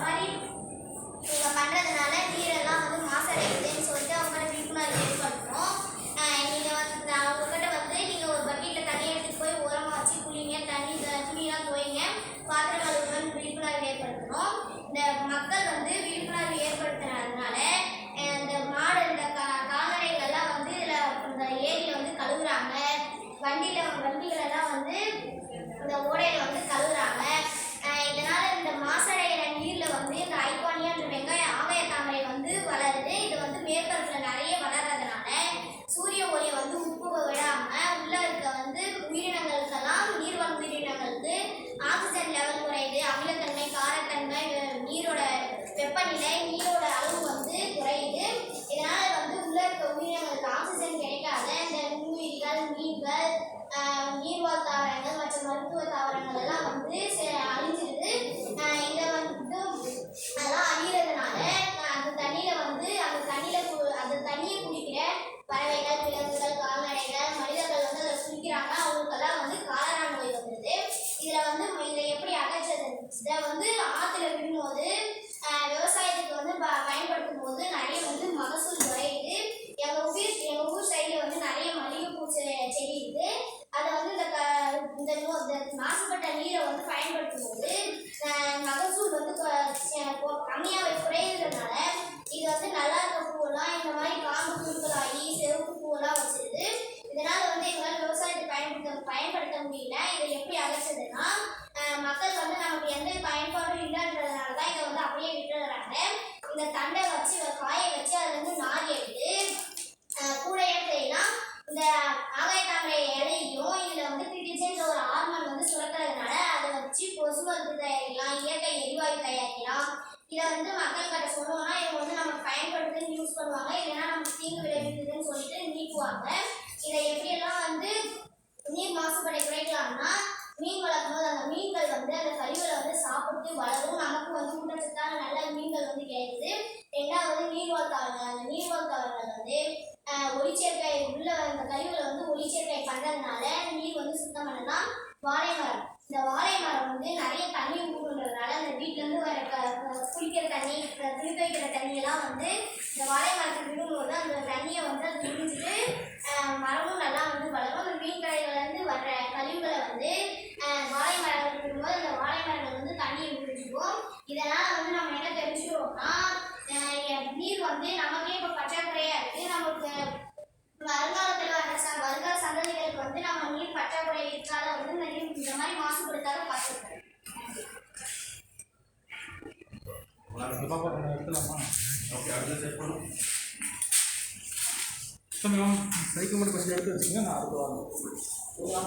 மாதிரி இவங்க பண்ணுறதுனால நீரெல்லாம் வந்து மாசடைக்குதுன்னு சொல்லிட்டு அவங்கள விழிப்புணர்வு ஏற்படுத்துகிறோம் நீங்கள் வந்து அவங்கக்கிட்ட வந்து நீங்கள் ஒரு பக்கெட்டில் தண்ணி எடுத்துகிட்டு போய் உரமாக வச்சு குளிங்க. தண்ணி துணியெல்லாம் துவைங்க. பாத்திரம் விழிப்புணர்வு ஏற்படுத்தணும் இந்த மக்கள் வந்து விழிப்புணர்வு மருத்துவ தாவரங்கள் எல்லாம் வந்து அழிஞ்சிருது. ஆஹ் இதை வந்து அதெல்லாம் அழியறதுனால அந்த தண்ணியில வந்து அந்த தண்ணியில கு- அந்த தண்ணியை குடிக்கிற பறவைகள் விலங்குகள் கால்நடைகள் மனிதர்கள் வந்து அதை குளிக்கிறாங்க அவங்களுக்கெல்லாம் வந்து காலரா நோய் வந்துடுது இதுல வந்து இதை எப்படி அகற்றது இதை வந்து பயன்படுத்த முடியல. இதை எப்படி அழைச்சதுன்னா மக்கள் வந்து நமக்கு எந்த பயன்பாடும் இல்லைன்றதுனால தான் இதை வந்து அப்படியே விட்டுடுறாங்க. இந்த தண்டை வச்சு காயை காய வச்சு அதுல இருந்து நார் எடுத்து ஆஹ் கூடையா செய்யலாம் இந்த ஆகாய தாமரை இலையும் இதுல வந்து பிடிச்சன்ற ஒரு ஹார்மோன் வந்து சுரக்கிறதுனால அதை வச்சு கொசு மருந்து தயாரிக்கலாம் இயற்கை எரிவாயு தயாரிக்கலாம். இதை வந்து மக்கள் கிட்ட சொன்னோம்னா இதை வந்து நம்ம பயன்படுத்துன்னு யூஸ் பண்ணுவாங்க. இல்லைன்னா நமக்கு தீங்கு விளைவிக்குதுன்னு சொல்லிட்டு நீக்குவாங்க. இதை எப்படியெல்லாம் வந்து நீர் மாசுபாடை குறைக்கலாம்னா மீன் வளர்க்கும் போது அந்த மீன்கள் வந்து அந்த கழிவுகளை வந்து சாப்பிட்டு வளரும் நமக்கு வந்து ஊட்டச்சத்தான நல்ல மீன்கள் வந்து கிடைக்குது ரெண்டாவது நீர்வாழ் தாவரங்கள் அந்த நீர்வாழ் தாவரங்கள் வந்து ஆஹ், ஒளிச்சேர்க்கை உள்ள அந்த கழிவுகளை வந்து ஒளிச்சேர்க்கை பண்றதுனால நீர் வந்து சுத்தம் பண்ணலாம் வாழை மரம் இந்த வாழை மரம் வந்து நிறைய தண்ணி ஊற்றுன்றதுனால அந்த வீட்டிலேருந்து இருந்து வர க- தண்ணி துணி துவைக்கிற வைக்கிற தண்ணியெல்லாம் வந்து இந்த வாழை மரத்துக்கு விடும்போது அந்த தண்ணியை வந்து அது குடிச்சிட்டு மரமும் நல்லா வந்து வளரும். அந்த மீன் கடைகள்லேருந்து வர்ற கழிவுகளை வந்து வாழை மரம் விடும்போது அந்த வாழை மரங்கள் வந்து தண்ணியை குடிச்சுக்கும். இதனால் வந்து நம்ம என்ன தெரிஞ்சுக்கிறோம்னா நீர் வந்து நமக்கே இப்போ பற்றாக்குறையாக இருக்குது நமக்கு வருங்கால வர ச வருங்கால சந்ததிகளுக்கு வந்து நம்ம நீர் பற்றாக்குறை இருக்காத வந்து இந்த இந்த மாதிரி மாசுபடுத்தாத பார்த்துருக்கேன் சைக்கிள் மட்டும் கொஞ்சம் எடுத்து வச்சுங்க நான் அடுத்து வாங்க.